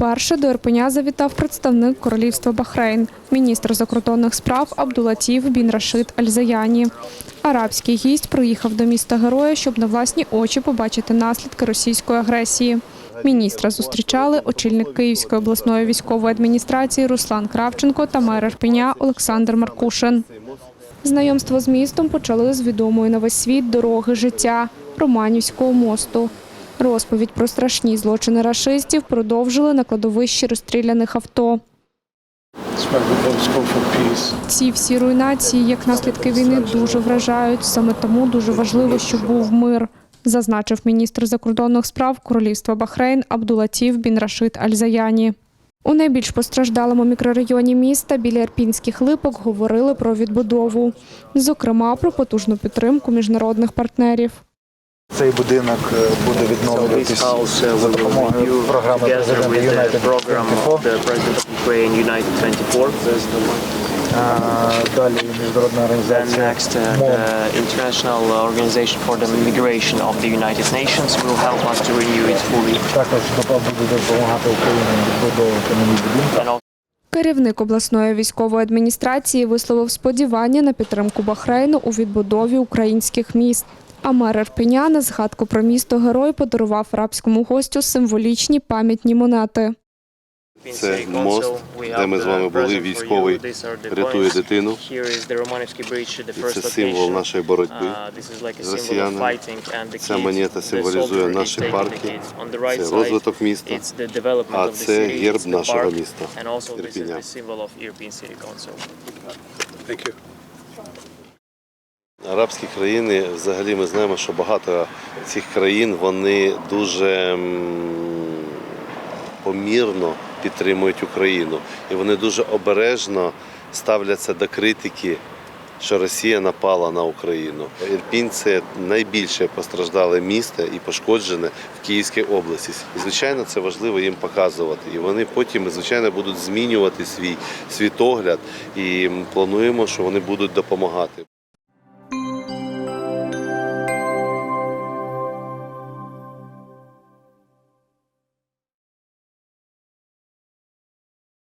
Уперше до Ірпеня завітав представник королівства Бахрейн, міністр закордонних справ Абдулатів бін Рашид Аль-Заяні. Арабський гість приїхав до міста героя, щоб на власні очі побачити наслідки російської агресії. Міністра зустрічали очільник Київської обласної військової адміністрації Руслан Кравченко та мер Ірпеня Олександр Маркушин. Знайомство з містом почали з відомої на весь світ дороги життя Романівського мосту. Розповідь про страшні злочини рашистів продовжили на кладовищі розстріляних авто. Ці всі руйнації, як наслідки війни, дуже вражають. Саме тому дуже важливо, щоб був мир, зазначив міністр закордонних справ Королівства Бахрейн Абдулатів бін Рашид Аль-Заяні. У найбільш постраждалому мікрорайоні міста біля Ірпінських липок говорили про відбудову, зокрема про потужну підтримку міжнародних партнерів. Цей будинок е, буде відновлюватись uh, за допомогою програми the United 24. the President of Ukraine United 24. А, Далі міжнародна організація next, uh, International Organization for the Migration of the United Nations will help us to renew it fully. також буде допомагати Україні відбудовувати нові будинки. Керівник обласної військової адміністрації висловив сподівання на підтримку Бахрейну у відбудові українських міст. А мер Ірпеня на згадку про місто герой подарував арабському гостю символічні пам'ятні монети. Це мост, де ми з вами були. Військовий рятує дитину. І це символ нашої боротьби з росіянами. Ця монета символізує наші парки, це розвиток міста, а це герб нашого міста Ірпіня. Арабські країни, взагалі, ми знаємо, що багато цих країн вони дуже помірно підтримують Україну, і вони дуже обережно ставляться до критики, що Росія напала на Україну. Ірпінь це найбільше постраждале місто і пошкоджене в Київській області. І звичайно, це важливо їм показувати. І вони потім, звичайно, будуть змінювати свій світогляд. І плануємо, що вони будуть допомагати.